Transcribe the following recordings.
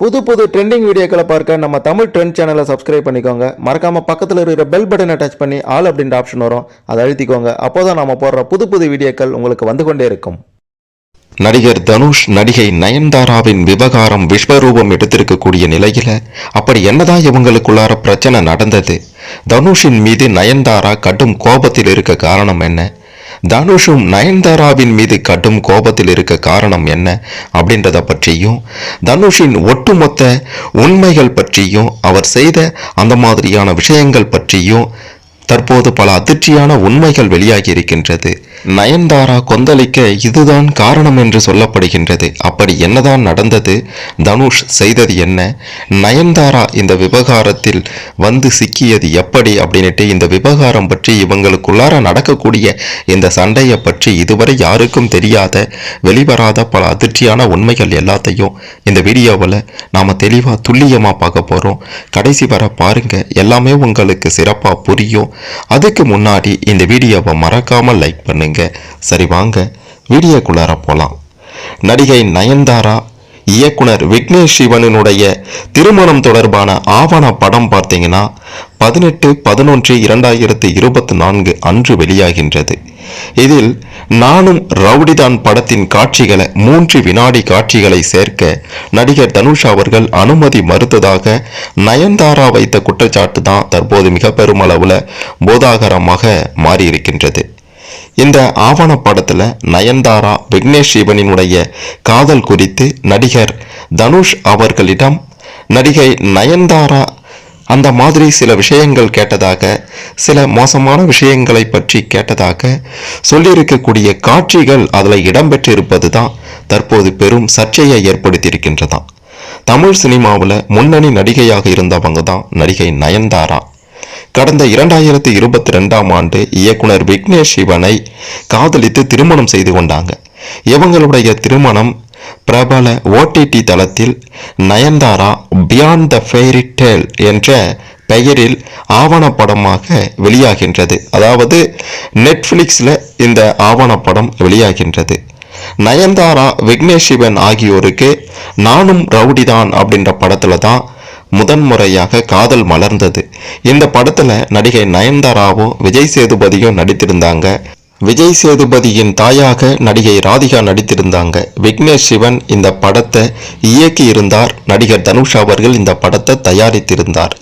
புது புது ட்ரெண்டிங் வீடியோக்களை பார்க்க நம்ம தமிழ் ட்ரெண்ட் சேனலை சப்ஸ்கிரைப் பண்ணிக்கோங்க. மறக்காமல் பக்கத்தில் இருக்கிற பெல் பட்டனை டச் பண்ணி ஆல் அப்படின்ற ஆப்ஷன் வரும். அதை அழுத்திக்கோங்க. அப்போதான் நம்ம போடுற புது புது வீடியோக்கள் உங்களுக்கு வந்து கொண்டே இருக்கும். நடிகர் தனுஷ் நடிகை நயன்தாராவின் விவகாரம் விஸ்வரூபம் எடுத்திருக்கக்கூடிய நிலையில் அப்படி என்னதான் இவங்களுக்குள்ளார பிரச்சனை நடந்தது? தனுஷின் மீது நயன்தாரா கடும் கோபத்தில் இருக்க காரணம் என்ன? தனுஷும் நயன்தாராவின் மீது கடும் கோபத்தில் இருக்க காரணம் என்ன அப்படின்றத பற்றியும் தனுஷின் ஒட்டுமொத்த உண்மைகள் பற்றியும் அவர் செய்த அந்த மாதிரியான விஷயங்கள் பற்றியும் தற்போது பல அதிர்ச்சியான உண்மைகள் வெளியாகி இருக்கின்றது. நயன்தாரா கொந்தளிக்க இதுதான் காரணம் என்று சொல்லப்படுகின்றது. அப்படி என்னதான் நடந்தது? தனுஷ் செய்தது என்ன? நயன்தாரா இந்த விவகாரத்தில் வந்து சிக்கியது எப்படி அப்படின்ட்டு இந்த விவகாரம் பற்றி இவங்களுக்குள்ளார நடக்கக்கூடிய இந்த சண்டையை பற்றி இதுவரை யாருக்கும் தெரியாத வெளிவராத பல அதிர்ச்சியான உண்மைகள் எல்லாத்தையும் இந்த வீடியோவில் நாம் தெளிவாக துல்லியமாக பார்க்க போகிறோம் கடைசி வர பாருங்க. எல்லாமே உங்களுக்கு சிறப்பாக புரியும். அதுக்கு முன்னாடி இந்த வீடியோவை மறக்காமல் லைக் பண்ணுங்க சரி வாங்க. வீடியோக்குள்ளார போகலாம் நடிகை நயன்தாரா இயக்குனர் விக்னேஷ் சிவனினுடைய திருமணம் தொடர்பான ஆவண படம் பார்த்தீங்கன்னா பதினெட்டு பதினொன்று இரண்டாயிரத்தி இருபத்தி நான்கு அன்று வெளியாகின்றது. இதில் நானும் ரவுடிதான் படத்தின் காட்சிகளை மூன்று வினாடி காட்சிகளை சேர்க்க நடிகர் தனுஷ் அவர்கள் அனுமதி மறுத்ததாக நயன்தாரா வைத்த குற்றச்சாட்டு தான் தற்போது மிக பெருமளவில் போதாகரமாக மாறியிருக்கின்றது. இந்த ஆவணப்படத்துல நயன்தாரா விக்னேஷ் சிவனினுடைய காதல் குறித்து நடிகர் தனுஷ் அவர்களிடம் நடிகை நயன்தாரா அந்த மாதிரி சில விஷயங்கள் கேட்டதாக சில மோசமான விஷயங்களை பற்றி கேட்டதாக சொல்லியிருக்கக்கூடிய காட்சிகள் அதில் இடம்பெற்றிருப்பது தான் தற்போது பெரும் சர்ச்சையை ஏற்படுத்தியிருக்கின்றதாம். தமிழ் சினிமாவில் முன்னணி நடிகையாக இருந்தவங்க தான் நடிகை நயன்தாரா. கடந்த இரண்டாயிரத்தி இருபத்தி ரெண்டாம் ஆண்டு இயக்குனர் விக்னேஷ் சிவனை காதலித்து திருமணம் செய்து கொண்டாங்க. இவங்களுடைய திருமணம் பிரபல ஓடிடி தளத்தில் Nayanthara beyond the fairy tale என்ற பெயரில் ஆவணப்படமாக வெளியாகின்றது. அதாவது நெட்ஃப்ளிக்ஸில் இந்த ஆவணப்படம் வெளியாகின்றது. நயன்தாரா விக்னேஷ் சிவன் ஆகியோருக்கு நானும் ரவுடிதான் அப்படின்ற படத்தில் தான் முதன்முறையாக காதல் மலர்ந்தது. இந்த படத்துல நடிகை நயன்தாராவும் விஜய் சேதுபதியும் நடித்திருந்தாங்க. விஜய் சேதுபதியின் தாயாக நடிகை ராதிகா நடித்திருந்தாங்க. விக்னேஷ் சிவன் இந்த படத்தை இயக்கியிருந்தார். நடிகர் தனுஷ் அவர்கள் இந்த படத்தை தயாரித்திருந்தார்.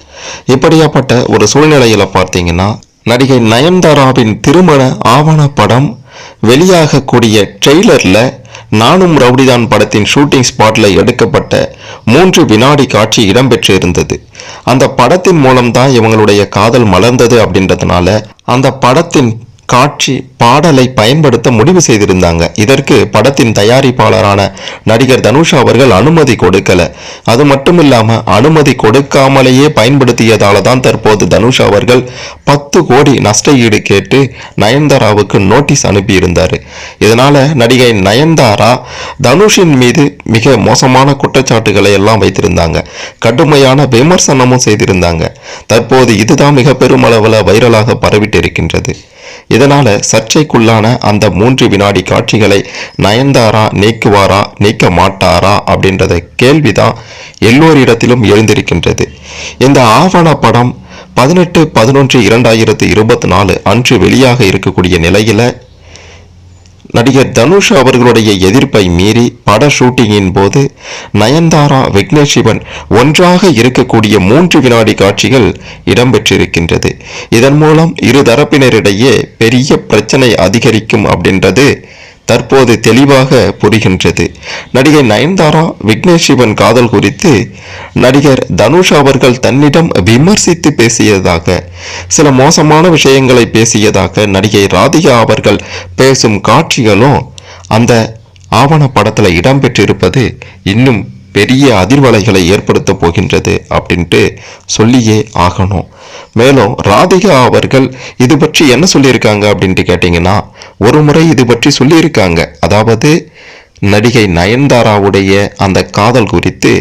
இப்படியாப்பட்ட ஒரு சூழ்நிலையில பார்த்தீங்கன்னா நடிகை நயன்தாராவின் திருமண ஆவணப்படம் வெளியாகக்கூடிய ட்ரெய்லரில் நானும் ரவுடிதான் படத்தின் ஷூட்டிங் ஸ்பாட்ல எடுக்கப்பட்ட மூன்று வினாடி காட்சி இடம்பெற்று இருந்தது அந்த படத்தின் மூலம்தான் இவங்களுடைய காதல் மலர்ந்தது அப்படின்றதுனால அந்த படத்தின் காட்சி பாடலை பயன்படுத்த முடிவு செய்திருந்தாங்க. இதற்கு படத்தின் தயாரிப்பாளரான நடிகர் தனுஷ் அவர்கள் அனுமதி கொடுக்கல. அது மட்டும் இல்லாம அனுமதி கொடுக்காமலேயே பயன்படுத்தியதால தான் தற்போது தனுஷ் அவர்கள் பத்து கோடி நஷ்ட ஈடு கேட்டு நயன்தாராவுக்கு நோட்டீஸ் அனுப்பியிருந்தார். இதனால நடிகை நயன்தாரா தனுஷின் மீது மிக மோசமான குற்றச்சாட்டுகளை எல்லாம் வைத்திருந்தாங்க. கடுமையான விமர்சனமும் செய்திருந்தாங்க. தற்போது இதுதான் மிக பெருமளவில் வைரலாக பரவிட்டு இருக்கின்றது. இதனால சர்ச்சைக்குள்ளான அந்த மூன்று வினாடி காட்சிகளை நயன்தாரா நீக்குவாரா நீக்க மாட்டாரா அப்படின்றத கேள்விதான் எல்லோரிடத்திலும் எழுந்திருக்கின்றது. இந்த ஆவண படம் பதினெட்டு பதினொன்று இரண்டாயிரத்து இருபத்தி நாலு அன்று வெளியாக இருக்கக்கூடிய நிலையில நடிகர் தனுஷ் அவர்களுடைய எதிர்ப்பை மீறி பட ஷூட்டிங்கின் போது நயன்தாரா விக்னேஷ் சிவன் ஒன்றாக இருக்கக்கூடிய மூன்று வினாடி காட்சிகள் இடம்பெற்றிருக்கின்றது. இதன் மூலம் இரு தரப்பினரிடையே பெரிய பிரச்சனை அதிகரிக்கும் அப்படின்றது தற்போது தெளிவாக புரிகின்றது. நடிகை நயன்தாரா விக்னேஷ் சிவன் காதல் குறித்து நடிகர் தனுஷ் அவர்கள் தன்னிடம் விமர்சித்து பேசியதாக சில மோசமான விஷயங்களை பேசியதாக நடிகை ராதிகா அவர்கள் பேசும் காட்சிகளும் அந்த ஆவணப்படத்துல இடம்பெற்றிருப்பது இன்னும் பெரிய அதிர்வலைகளை ஏற்படுத்த போகின்றது அப்படின்ட்டு சொல்லியே ஆகணும். மேலும் ராதிகா அவர்கள் இது பற்றி என்ன சொல்லியிருக்காங்க அப்படின்ட்டு கேட்டிங்கன்னா ஒரு முறை இது பற்றி சொல்லியிருக்காங்க. அதாவது நடிகை நயன்தாராவுடைய அந்த காதல் குறித்து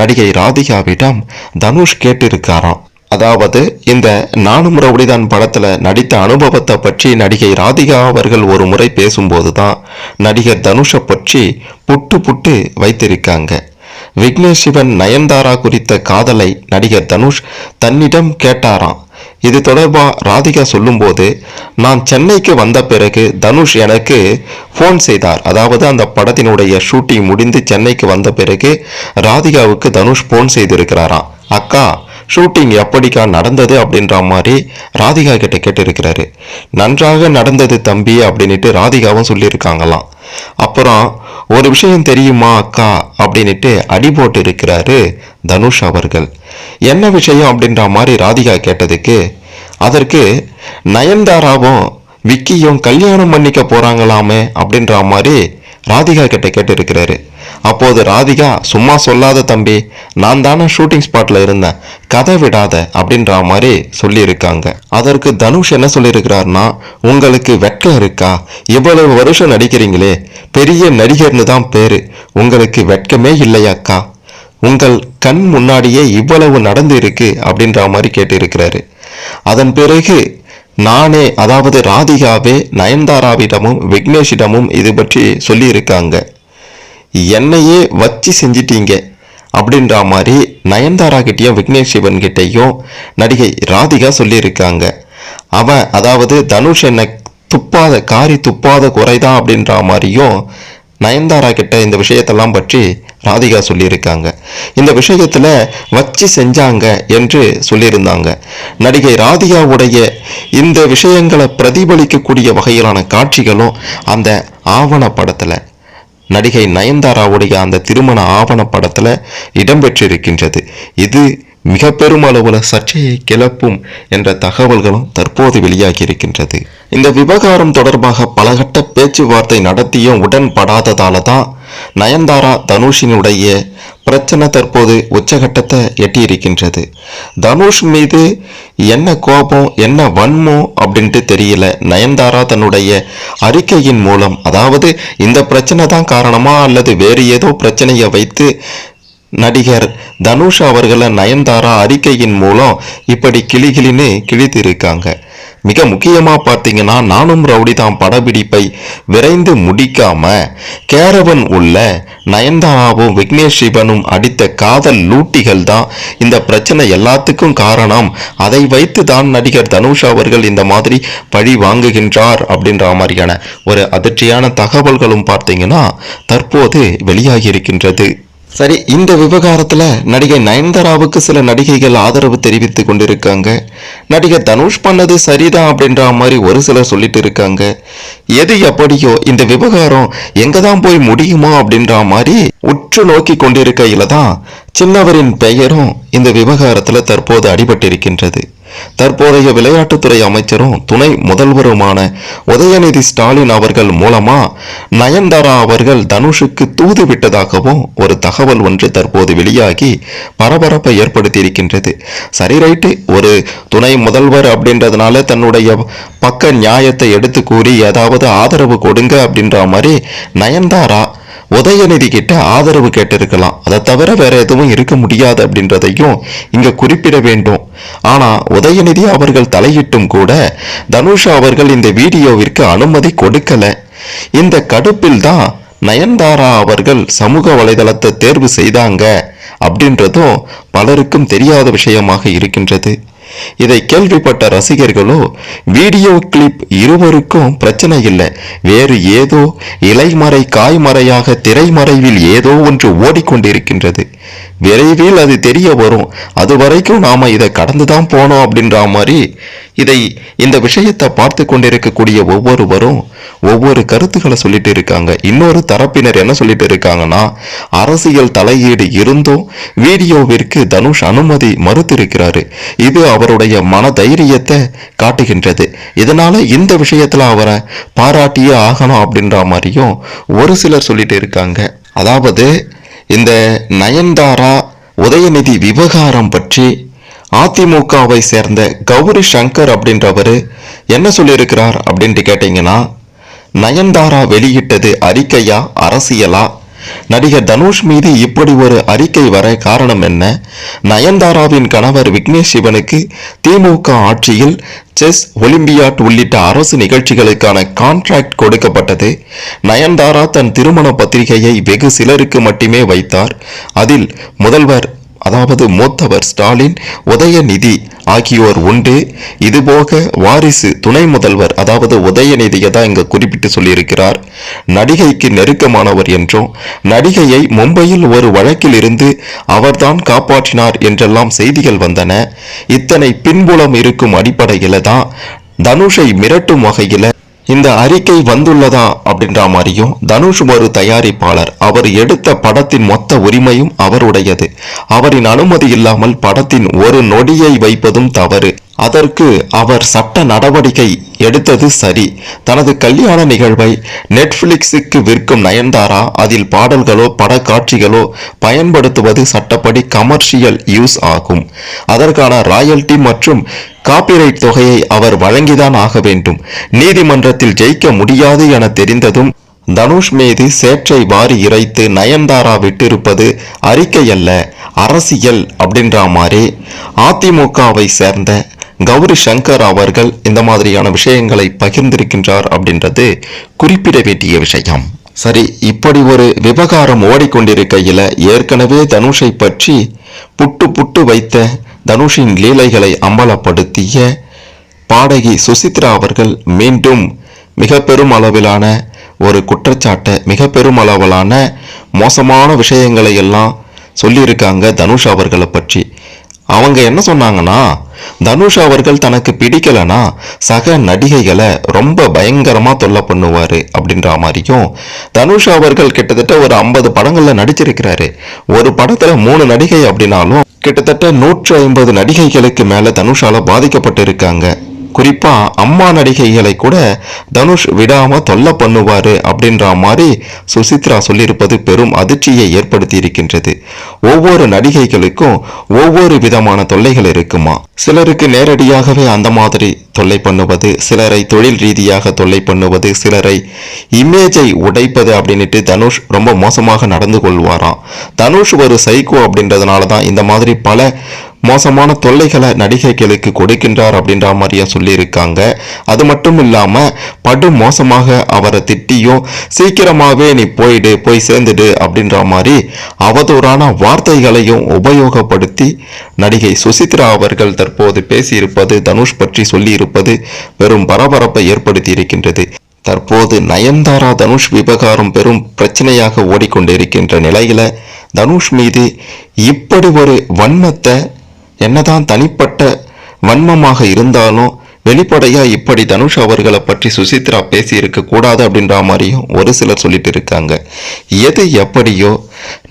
நடிகை ராதிகாவிடம் தனுஷ் கேட்டிருக்காராம். அதாவது இந்த நானும் ரவுடிதான் படத்தில் நடித்த அனுபவத்தை பற்றி நடிகை ராதிகா அவர்கள் ஒரு முறை பேசும்போது தான் நடிகர் தனுஷை பற்றி புட்டு புட்டு வைத்திருக்காங்க. விக்னேஷ் சிவன் நயன்தாரா குறித்த காதலை நடிகர் தனுஷ் தன்னிடம் கேட்டாராம். இது தொடர்பாக ராதிகா சொல்லும்போது நான் சென்னைக்கு வந்த பிறகு தனுஷ் எனக்கு ஃபோன் செய்தார். அதாவது அந்த படத்தினுடைய ஷூட்டிங் முடிந்து சென்னைக்கு வந்த பிறகு ராதிகாவுக்கு தனுஷ் ஃபோன் செய்திருக்கிறாராம். அக்கா ஷூட்டிங் எப்படிக்கா நடந்தது அப்படின்ற மாதிரி ராதிகா கிட்ட கேட்டிருக்கிறாரு. நன்றாக நடந்தது தம்பி அப்படின்ட்டு ராதிகாவும் சொல்லியிருக்காங்களாம். அப்புறம் ஒரு விஷயம் தெரியுமா அக்கா அப்படின்ட்டு அடி போட்டு இருக்கிறாரு தனுஷ் அவர்கள். என்ன விஷயம் அப்படின்ற மாதிரி ராதிகா கேட்டதுக்கு அதற்கு நயன்தாராவும் விக்கியும் கல்யாணம் பண்ணிக்க போகிறாங்களாமே அப்படின்ற மாதிரி ராதிகா கிட்ட கேட்டிருக்கிறாரு. அப்போது ராதிகா சும்மா சொல்லாத தம்பி நான் தானே ஷூட்டிங் ஸ்பாட்டில் இருந்தேன். கதை விடாத அப்படின்ற மாதிரி சொல்லியிருக்காங்க. அதற்கு தனுஷ் என்ன சொல்லியிருக்கிறாருன்னா உங்களுக்கு வெட்கம் இருக்கா? இவ்வளவு வருஷம் நடிக்கிறீங்களே. பெரிய நடிகர்னு தான் பேர். உங்களுக்கு வெட்கமே இல்லையாக்கா? உங்கள் கண் முன்னாடியே இவ்வளவு நடந்து இருக்கு அப்படின்ற மாதிரி கேட்டிருக்கிறாரு. அதன் பிறகு நானே அதாவது ராதிகாவே நயன்தாராவிடமும் விக்னேஷிடமும் இது பற்றி சொல்லியிருக்காங்க. என்னையே வச்சு செஞ்சிட்டீங்க அப்படின்ற மாதிரி நயன்தாரா கிட்டேயும் விக்னேஷ் சிவன் கிட்டேயும் நடிகை ராதிகா சொல்லியிருக்காங்க. அவன் அதாவது தனுஷ் என்னை துப்பாத காரி துப்பாத குறைதான் அப்படின்ற மாதிரியும் நயன்தாரா கிட்ட இந்த விஷயத்தெல்லாம் பற்றி ராதிகா சொல்லியிருக்காங்க. இந்த விஷயத்தில் வச்சு செஞ்சாங்க என்று சொல்லியிருந்தாங்க. நடிகை ராதிகாவுடைய இந்த விஷயங்களை பிரதிபலிக்கக்கூடிய வகையிலான காட்சிகளும் அந்த ஆவணப்படத்தில் நடிகை நயன்தாராவுடைய அந்த திருமண ஆவணப்படத்தில் இடம்பெற்றிருக்கின்றது இது மிக பெருமளவுல சர்ச்சையை கிளப்பும் என்ற தகவல்களும் தற்போது வெளியாகி இருக்கின்றது இந்த விவகாரம் தொடர்பாக பலகட்ட பேச்சுவார்த்தை நடத்தியும் உடன்படாததால தான் நயன்தாரா தனுஷினுடைய பிரச்சனை தற்போது உச்சகட்டத்தை எட்டியிருக்கின்றது. தனுஷ் மீது என்ன கோபம் என்ன வன்மோ அப்படின்ட்டு தெரியல. நயன்தாரா தன்னுடைய அறிக்கையின் மூலம் அதாவது இந்த பிரச்சனை தான் காரணமா அல்லது வேறு ஏதோ பிரச்சனையை வைத்து நடிகர் தனுஷ் அவர்களை நயன்தாரா அறிக்கையின் மூலம் இப்படி கிளிகிளின்னு கிழித்திருக்காங்க. மிக முக்கியமாக பார்த்தீங்கன்னா நானும் ரவுடி தான் படப்பிடிப்பை விரைந்து முடிக்காம கேரவன் உள்ள நயன்தாராவும் விக்னேஷ் சிவனும் அடித்த காதல் லூட்டிகள் தான் இந்த பிரச்சனை எல்லாத்துக்கும் காரணம். அதை வைத்து தான் நடிகர் தனுஷ் அவர்கள் இந்த மாதிரி பழி வாங்குகின்றார் அப்படின்ற மாதிரியான ஒரு அதிர்ச்சியான தகவல்களும் பார்த்தீங்கன்னா தற்போது வெளியாகி இருக்கின்றது சரி இந்த விவகாரத்தில் நடிகை நயன்தாராவுக்கு சில நடிகைகள் ஆதரவு தெரிவித்து கொண்டிருக்காங்க. நடிகர் தனுஷ் பண்ணது சரிதான் அப்படின்ற மாதிரி ஒரு சிலர் சொல்லிட்டு இருக்காங்க. எது எப்படியோ இந்த விவகாரம் எங்கே தான் போய் முடியுமோ அப்படின்ற மாதிரி உற்று நோக்கி கொண்டிருக்கையில் தான் சின்னவரின் பெயரும் இந்த விவகாரத்தில் தற்போது அடிபட்டிருக்கின்றது. தற்போதைய விளையாட்டுத்துறை அமைச்சரும் துணை முதல்வருமான உதயநிதி ஸ்டாலின் அவர்கள் மூலமா நயன்தாரா அவர்கள் தனுஷுக்கு தூது விட்டதாகவும் ஒரு தகவல் ஒன்று தற்போது வெளியாகி பரபரப்பை ஏற்படுத்தியிருக்கின்றது. சரி ரைட்டு. ஒரு துணை முதல்வர் அப்படின்றதுனால தன்னுடைய பக்க நியாயத்தை எடுத்து கூறி ஏதாவது ஆதரவு கொடுங்க அப்படின்ற மாதிரி நயன்தாரா உதயநிதி கிட்ட ஆதரவு கேட்டிருக்கலாம். அதை தவிர வேற எதுவும் இருக்க முடியாது அப்படின்றதையும் இங்க குறிப்பிட வேண்டும். ஆனா உதயநிதி அவர்கள் தலையிட்டும் கூட தனுஷ் அவர்கள் இந்த வீடியோவிற்கு அனுமதி கொடுக்கல. இந்த கடுப்பில் தான் நயன்தாரா அவர்கள் சமூக வலைதளத்தை தேர்வு செய்தாங்க அப்படின்றதும் பலருக்கும் தெரியாத விஷயமாக இருக்கின்றது. இதை கேள்விப்பட்ட ரசிகர்களோ வீடியோ கிளிப் இருவருக்கும் பிரச்சனை இல்லை. வேறு ஏதோ இலைமறை காய்மறையாக திரைமறைவில் ஏதோ ஒன்று ஓடிக்கொண்டிருக்கின்றது. விரைவில் அது தெரிய வரும். அது வரைக்கும் நாம இதை கடந்து தான் போனோம் அப்படின்ற மாதிரி இதை இந்த விஷயத்தை பார்த்து கொண்டிருக்கக்கூடிய ஒவ்வொருவரும் ஒவ்வொரு கருத்துக்களை சொல்லிட்டு இருக்காங்க. இன்னொரு தரப்பினர் என்ன சொல்லிட்டு இருக்காங்கன்னா அரசியல் தலையீடு இருந்தும் வீடியோவிற்கு தனுஷ் அனுமதி மறுத்திருக்கிறாரு. இது அவருடைய மன தைரியத்தை காட்டுகின்றது. இதனால இந்த விஷயத்துல அவரை பாராட்டியே ஆகணும் அப்படின்ற மாதிரியும் ஒரு சிலர் சொல்லிட்டு இருக்காங்க. அதாவது இந்த நயன்தாரா உதயநிதி விவகாரம் பற்றி அதிமுகவை சேர்ந்த கௌரி சங்கர் அப்படின்றவர் என்ன சொல்லியிருக்கிறார் அப்படின்ட்டு கேட்டிங்கன்னா நயன்தாரா வெளியிட்டது அறிக்கையா அரசியலா? நடிகர் தனுஷ் மீது இப்படி ஒரு அறிக்கை வர காரணம் என்ன? நயன்தாராவின் கணவர் விக்னேஷ் சிவனுக்கு திமுக ஆட்சியில் செஸ் ஒலிம்பியாட் உள்ளிட்ட அரசு நிகழ்ச்சிகளுக்கான கான்ட்ராக்ட் கொடுக்கப்பட்டது. நயன்தாரா தன் திருமண பத்திரிகையை வெகு சிலருக்கு மட்டுமே வைத்தார். அதில் முதல்வர் அதாவது மூத்தவர் ஸ்டாலின் உதயநிதி ஆகியோர் உண்டு. இதுபோக வாரிசு துணை முதல்வர் அதாவது உதயநிதியை தான் இங்க குறிப்பிட்டு சொல்லியிருக்கிறார். நடிகைக்கு நெருக்கமானவர் என்றும் நடிகையை மும்பையில் ஒரு வழக்கில் இருந்து அவர்தான் காப்பாற்றினார் என்றெல்லாம் செய்திகள் வந்தன. இத்தனை பின்புலம் இருக்கும் அடிப்படையில் தான் தனுஷை மிரட்டும் வகையில் இந்த அறிக்கை வந்துள்ளதா அப்படின்ற மாதிரியும் தனுஷ் ஒரு தயாரிப்பாளர். அவர் எடுத்த படத்தின் மொத்த உரிமையும் அவருடையது. அவரின் அனுமதி இல்லாமல் படத்தின் ஒரு நொடியை வைப்பதும் தவறு. அதற்கு அவர் சட்ட நடவடிக்கை எடுத்தது சரி. தனது கல்யாண நிகழ்வை நெட்ஃபிளிக்ஸுக்கு விற்கும் நயன்தாரா அதில் பாடல்களோ படக்காட்சிகளோ பயன்படுத்துவது சட்டப்படி கமர்ஷியல் யூஸ் ஆகும். அதற்கான ராயல்டி மற்றும் காப்பிரைட் தொகையை அவர் வழங்கிதான் ஆக வேண்டும். நீதிமன்றத்தில் ஜெயிக்க முடியாது என தெரிந்ததும் தனுஷ் மீது சேற்றை வாரி இறைத்து நயன்தாரா விட்டிருப்பது அறிக்கை அல்ல அரசியல் அப்படின்ற மாதிரி அதிமுகவை சேர்ந்த கௌரி சங்கர் அவர்கள் இந்த மாதிரியான விஷயங்களை பகிர்ந்திருக்கின்றார் அப்படின்றது குறிப்பிட வேண்டிய விஷயம். சரி இப்படி ஒரு விவகாரம் ஓடிக்கொண்டிருக்கையில் ஏற்கனவே தனுஷை பற்றி புட்டு புட்டு வைத்த தனுஷின் லீலைகளை அம்பலப்படுத்திய பாடகி சுசித்ரா அவர்கள் மீண்டும் மிக பெரும் அளவிலான ஒரு குற்றச்சாட்டை மிக பெரும் அளவிலான மோசமான விஷயங்களை எல்லாம் சொல்லியிருக்காங்க தனுஷ் அவர்களை பற்றி. அவங்க என்ன சொன்னாங்கன்னா தனுஷ் அவர்கள் தனக்கு பிடிக்கலனா சக நடிகைகளை ரொம்ப பயங்கரமாக தொல்லை பண்ணுவார் அப்படின்ற மாதிரியும் தனுஷ் அவர்கள் கிட்டத்தட்ட ஒரு ஐம்பது படங்களில் நடிச்சிருக்கிறாரு. ஒரு படத்தில் மூணு நடிகை அப்படின்னாலும் கிட்டத்தட்ட நூற்று ஐம்பது நடிகைகளுக்கு மேல தனுஷால பாதிக்கப்பட்டிருக்காங்க. குறிப்பா அம்மா நடிகைகளை கூட தனுஷ் விடாம தொல்லை பண்ணுவாரு அப்படின்ற மாதிரி சுசித்ரா சொல்லியிருப்பது பெரும் அதிர்ச்சியை ஏற்படுத்தி இருக்கின்றது ஒவ்வொரு நடிகைகளுக்கும் ஒவ்வொரு விதமான தொல்லைகள் இருக்குமா? சிலருக்கு நேரடியாகவே அந்த மாதிரி தொல்லை பண்ணுவது சிலரை தொழில் ரீதியாக தொல்லை பண்ணுவது சிலரை இமேஜை உடைப்பது அப்படின்னுட்டு தனுஷ் ரொம்ப மோசமாக நடந்து கொள்வாராம். தனுஷ் ஒரு சைக்கோ அப்படின்றதுனால தான் இந்த மாதிரி பல மோசமான தொல்லைகளை நடிகைகளுக்கு கொடுக்கின்றார் அப்படின்ற மாதிரியா சொல்லியிருக்காங்க. அது மட்டும் இல்லாமல் படு மோசமாக அவரை திட்டியும் சீக்கிரமாகவே நீ போயிடு போய் சேர்ந்துடு அப்படின்ற மாதிரி அவதூறான வார்த்தைகளையும் உபயோகப்படுத்தி நடிகை சுசித்ரா அவர்கள் தற்போது பேசியிருப்பது தனுஷ் பற்றி சொல்லியிருப்பது வெறும் பரபரப்பை ஏற்படுத்தி இருக்கின்றது தற்போது நயன்தாரா தனுஷ் விவகாரம் பெரும் பிரச்சனையாக ஓடிக்கொண்டிருக்கின்ற நிலையில தனுஷ் மீது இப்படி ஒரு வன்மத்தை என்னதான் தனிப்பட்ட வன்மமாக இருந்தாலும் வெளிப்படையா இப்படி தனுஷ் அவர்களை பற்றி சுசித்ரா பேசி இருக்க கூடாது அப்படின்ற மாதிரியும் ஒரு சிலர் சொல்லிட்டு இருக்காங்க. எது எப்படியோ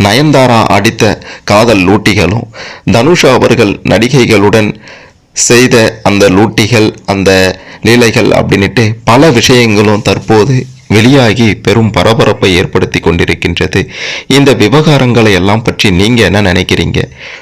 நயன்தாரா அடித்த காதல் லூட்டிகளும் தனுஷ் அவர்கள் நடிகைகளுடன் செய்த அந்த லூட்டிகள் அந்த லீலைகள் அப்படின்ட்டு பல விஷயங்களும் தற்போது வெளியாகி பெரும் பரபரப்பை ஏற்படுத்தி கொண்டிருக்கின்றது. இந்த விவகாரங்களை எல்லாம் பற்றி நீங்க என்ன நினைக்கிறீங்க?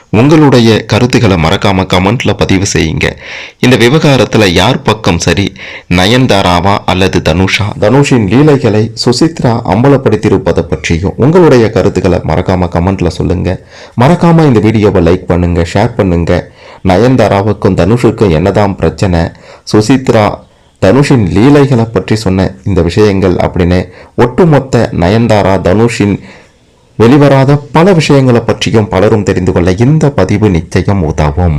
உங்களுடைய கருத்துக்களை மறக்காம கமெண்ட்ல பதிவு செய்யுங்க. இந்த விவகாரத்துல யார் பக்கம் சரி? நயன்தாராவா அல்லது தனுஷா? தனுஷின் லீலைகளை சுசித்ரா அம்பலப்படுத்தியிருப்பதை பற்றியும் உங்களுடைய கருத்துக்களை மறக்காம கமெண்ட்ல சொல்லுங்க. மறக்காம இந்த வீடியோவை லைக் பண்ணுங்க ஷேர் பண்ணுங்க. நயன்தாராவுக்கும் தனுஷுக்கும் என்னதான் பிரச்சனை? சுசித்ரா தனுஷின் லீலைகளை பற்றி சொன்ன இந்த விஷயங்கள் அப்படின்னு ஒட்டுமொத்த நயன்தாரா தனுஷின் வெளிவராத பல விஷயங்களை பற்றியும் பலரும் தெரிந்து கொள்ள இந்த பதிவு நிச்சயம் உதவும்.